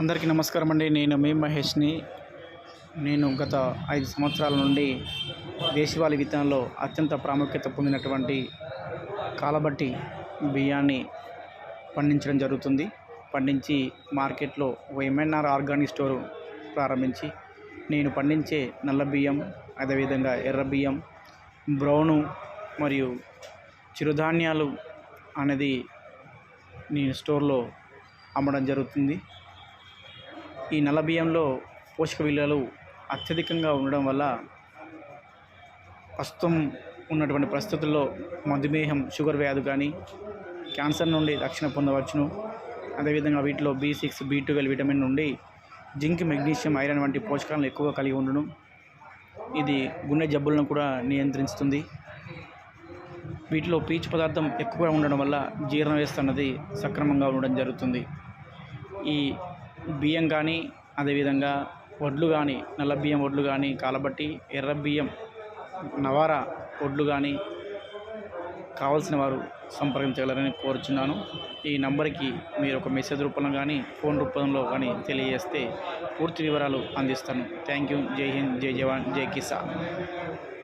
అందరికీ నమస్కారం అండి. నేను మీ మహేష్ని. నేను గత ఐదు సంవత్సరాల నుండి దేశవాళీ విత్తనంలో అత్యంత ప్రాముఖ్యత పొందినటువంటి కాలబట్టి బియ్యాన్ని పండించడం జరుగుతుంది. పండించి మార్కెట్లో ఓ ఎంఎన్ఆర్ ఆర్గానిక్ స్టోర్ ప్రారంభించి నేను పండించే నల్ల బియ్యం అదేవిధంగా ఎర్ర బియ్యం బ్రౌను మరియు చిరుధాన్యాలు అనేది నేను స్టోర్లో అమ్మడం జరుగుతుంది. ఈ నల్ల బియ్యంలో పోషక విలువలు అత్యధికంగా ఉండడం వల్ల ప్రస్తుతం ఉన్నటువంటి పరిస్థితుల్లో మధుమేహం షుగర్ వ్యాధి కానీ క్యాన్సర్ నుండి రక్షణ పొందవచ్చును. అదేవిధంగా వీటిలో B six B twelve vitamin నుండి జింక్ మెగ్నీషియం ఐరన్ వంటి పోషకాలను ఎక్కువగా కలిగి ఉండడం ఇది గుండె జబ్బులను కూడా నియంత్రిస్తుంది. వీటిలో పీచు పదార్థం ఎక్కువగా ఉండడం వల్ల జీర్ణ వ్యవస్థ అన్నది సక్రమంగా ఉండడం జరుగుతుంది. ఈ బియ్యం కానీ అదేవిధంగా వడ్లు కానీ నల్ల బియ్యం వడ్లు కానీ కాలబట్టి ఎర్ర బియ్యం నవారా వడ్లు కానీ కావాల్సిన వారు సంప్రదించగలరని కోరుచున్నాను. ఈ నంబర్కి మీరు ఒక మెసేజ్ రూపంలో కానీ ఫోన్ రూపంలో కానీ తెలియజేస్తే పూర్తి వివరాలు అందిస్తాను. థ్యాంక్ యూ జై హింద్. జై జవాన్. జై కిసాన్.